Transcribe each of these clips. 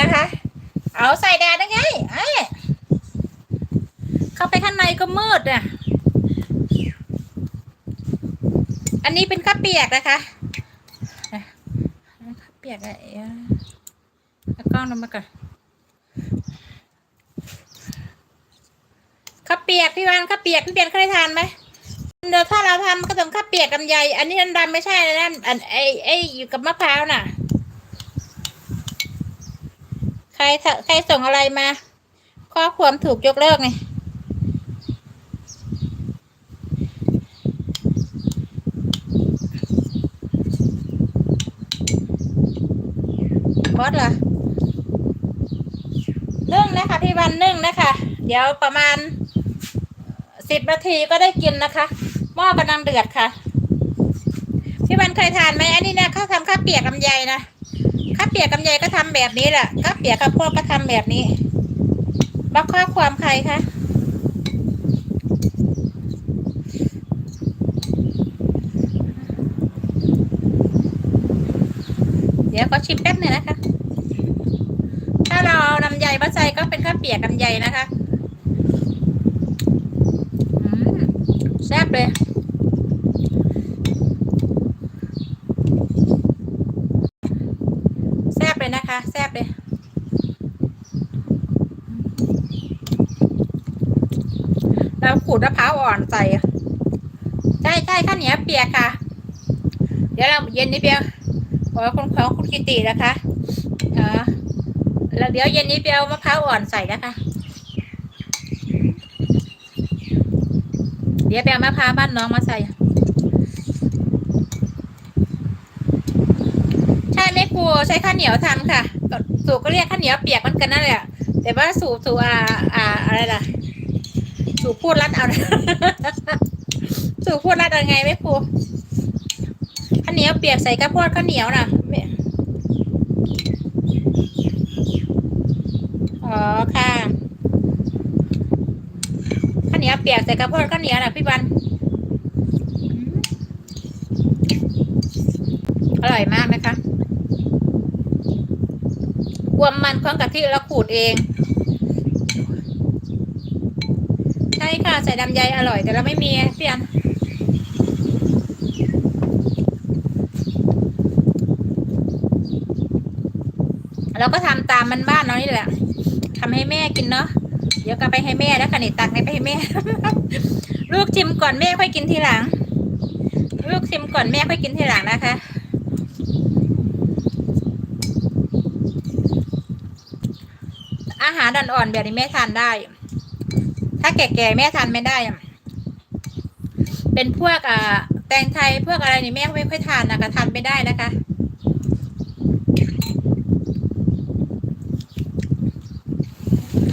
นะคะ เอาใส่แดดได้ไงเอ้เข้าไปข้างในก็มืดอะ อันนี้เป็นข้าวเปียกนะคะข้าวเปียกอะไรเอากล้องลงมาก่อนข้าวเปียกพี่วันข้าวเปียกพี่เปียนเคยทานไหมเดี๋ยวถ้าเราทำก็ต้องข้าวเปียกลำไย อันนี้ดำๆไม่ใช่นะอันไอไออยู่กับมะพร้าวน่ะ รใครส่งอะไรมา ข้อความถูกยกเลิกไงบอสเหรอนึ่งนะคะพี่วันนึ่งนะคะ เดี๋ยวประมาณสิบนาทีก็ได้กินนะคะหม้อกำลังเดือดค่ะ พี่วันเคยทานไหมอันนี้นะเขาทำข้าวเปียกลำไยนะ ข้าเปียกกำไยก็ทำแบบนี้แหละข้าเปียกข้าวโพดก็ทำแบบนี้บอกข้อความใครคะเดี๋ยวก็ชิมแป๊บหนึ่งนะคะ ถ้าเราเอาลำไยมาใส่ก็เป็นข้าวเปียกลำไยนะคะแซ่บเลย แซบเลย นะคะ แซ่บเลยแล้วขูดมะพร้าวอ่อนใส่ใช่ใช่ข้าวเหนียวเปียกค่ะ เดี๋ยวเราเย็นนี้เปียกขอคุณของคุณกิตินะคะเออแล้วเดี๋ยวเย็นนี้เปียวมะพร้าวอ่อนใส่นะคะ เดี๋ยวไปเอามะพร้าวบ้านน้องมาใส่ ใช่ไหมครู ใช้ข้าวเหนียวทำค่ะสูตรก็เรียกข้าวเหนียวเปียกมือนกันนั่นแหละแต่ว่าสูตรสูตรอ่าอ่าอะไรล่ะ สูตรพูดรัดเอาสูตรพูดรัดเอาไงไหมครูข้าวเหนียวเปียกใส่กระโพดข้าวเหนียวน่ะอ๋อค่ะข้าวเหนียวเปียกใส่กระโพดข้าวเหนียวน่ะพี่บันอืมอร่อยมากนะคะ ความมันของกะทิเราขูดเอง ใช่ค่ะ ใส่ดำใยอร่อย แต่เราไม่มีพี่อันเราก็ทำตามมันบ้านเรานี่แหละทำให้แม่กินเนาะเดี๋ยวก็ไปให้แม่แล้วขนิตักในไปให้แม่ ลูกชิมก่อนแม่ค่อยกินทีหลัง ลูกชิมก่อนแม่ค่อยกินทีหลังนะคะ อา หารอ่อนๆแบบนี้แม่ทานได้ ถ้าแก่ๆแม่ทานไม่ได้ เป็นพวกอ่าแตงไทยพวกอะไรนี่แม่ไม่ค่อยทานนะคะทานไม่ได้นะคะ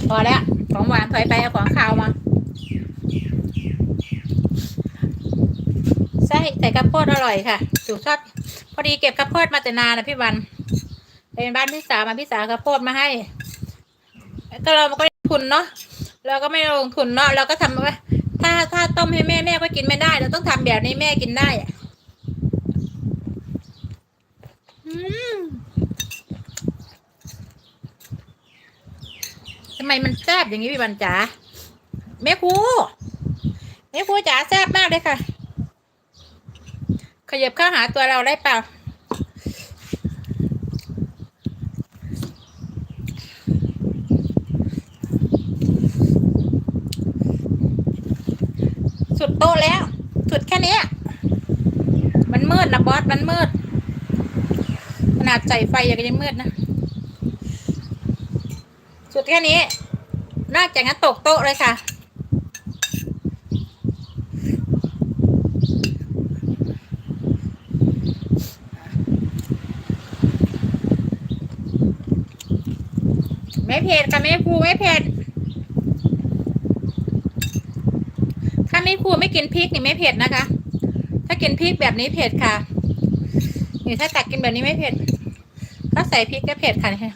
พอแล้วของหวานถอยไปเอาของขาวมาใส่ใส่กระโพดอร่อยค่ะสูชอบพอดีเก็บกระโพดมาแต่นานนะพี่วันเป็นบ้านพี่สาวมาพี่สาวกระโพดมาให้ ก็เราก็ลงทุนเนาะเราก็ไม่ลงทุนเนาะเราก็ทำว่าถ้าถ้าต้มให้แม่แม่ก็กินไม่ได้ เราต้องทำแบบนี้แม่กินได้อะทำไมมันแซ่บอย่างนี้พี่บันจ๋าแม่ครูแม่ครูจ๋าแซ่บมากเลยค่ะ ขยับเข้าหาตัวเราได้เปล่า สุดโต๊ะแล้ว สุดแค่นี้ มันมืดนะบอส มันมืด ขนาดใส่ไฟยังยังมืดนะ สุดแค่นี้ นอกจากนั้นตกโต๊ะเลยค่ะ ไม่เผ็ดค่ะไม่พูไม่เผ็ด ถ้าไม่พูไม่กินพริกนี่ไม่เผ็ดนะคะ ถ้ากินพริกแบบนี้เผ็ดค่ะนี่ถ้าตักกินแบบนี้ไม่เผ็ดถ้าใส่พริกก็เผ็ดค่ะเนี่ย